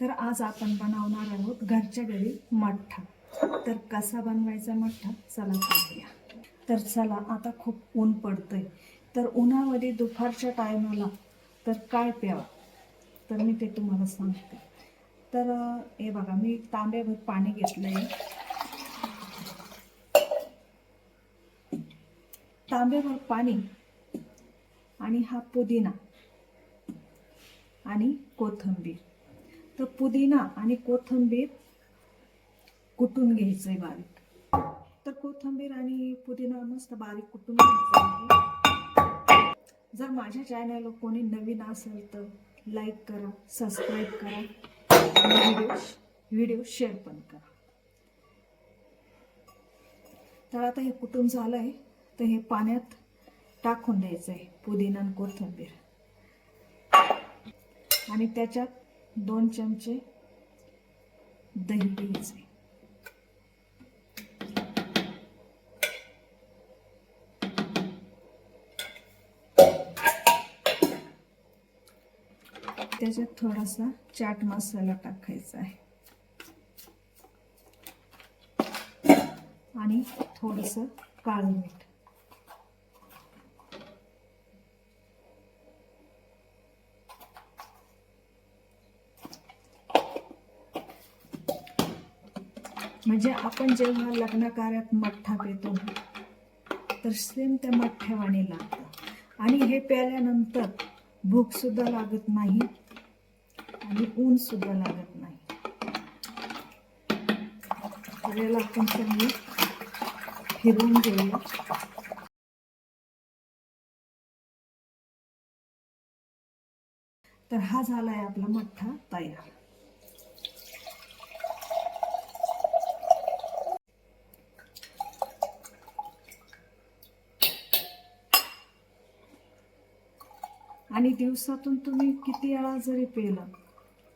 तर आज आपण बनवणार आहोत घरच्या घरी मठ्ठा. तर कसा बनवायचा मठ्ठा? चला पाहूया. तर चला आता खूप ऊन पडतंय. तर उन्हामध्ये दुपारच्या टायमाला तर काय प्यावं? तर मी ते तुम्हाला सांगते. तर हे बघा मी तांब्याभर पाणी घेतलंय. तांब्याभर पाणी आणि हा पुदिना आणि कोथिंबीर. तर पुदिना आणि कोथिंबीर कुटून घ्यायचं आहे बारीक. तर कोथिंबीर आणि पुदिना मस्त बारीक कुटून घ्यायचं आहे. जर माझ्या चॅनलवर कोणी नवीन असेल तर लाईक करा सबस्क्राईब करा व्हिडिओ व्हिडिओ शेअर पण करा. तर आता हे कुटून झालं आहे तर हे पाण्यात टाकून द्यायचं आहे पुदिना आणि कोथिंबीर. आणि त्याच्यात दोन चमचे दही घ्यायचे. त्याच्यात थोडासा चाट मसाला टाकायचा आहे. आणि थोडंसं काळं मीठ. म्हणजे आपण जेव्हा लग्नकार्यात मठ्ठा पितो तर सेम त्या मठ्ठ्यावाणी लागतं. आणि हे प्याल्यानंतर भूकसुद्धा लागत नाही आणि ऊन सुद्धा लागत नाही. तर याला आपण चांगली फिरवून घेऊया. तर हा झाला आहे आपला मठ्ठा तयार. आणि दिवसातून तुम्ही किती वेळा जरी पेलं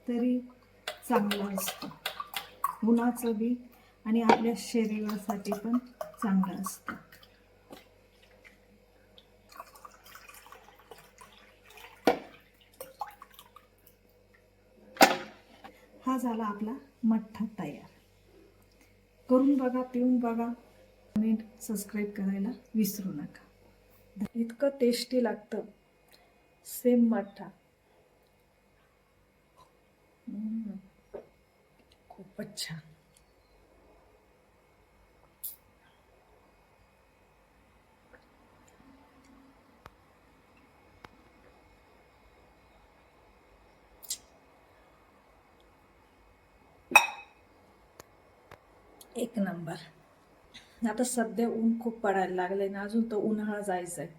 तरी चांगलं असतं. उन्हाचं बी आणि आपल्या शरीरासाठी पण चांगलं असतं. हा झाला आपला मठ्ठा तयार. करून बघा पिऊन बघा. कमेंट सबस्क्राईब करायला विसरू नका. इतकं टेस्टी लागतं. सेम मठ्ठा खूपच छान. एक नंबर. आता सध्या ऊन खूप पडायला लागलंय ना अजून तर उन्हाळा जायचा आहे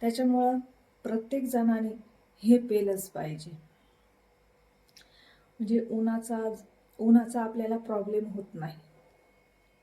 त्याच्यामुळं प्रत्येक जणाने हे पेलंच पाहिजे. म्हणजे उन्हाचा उन्हाचा आपल्याला प्रॉब्लेम होत नाही.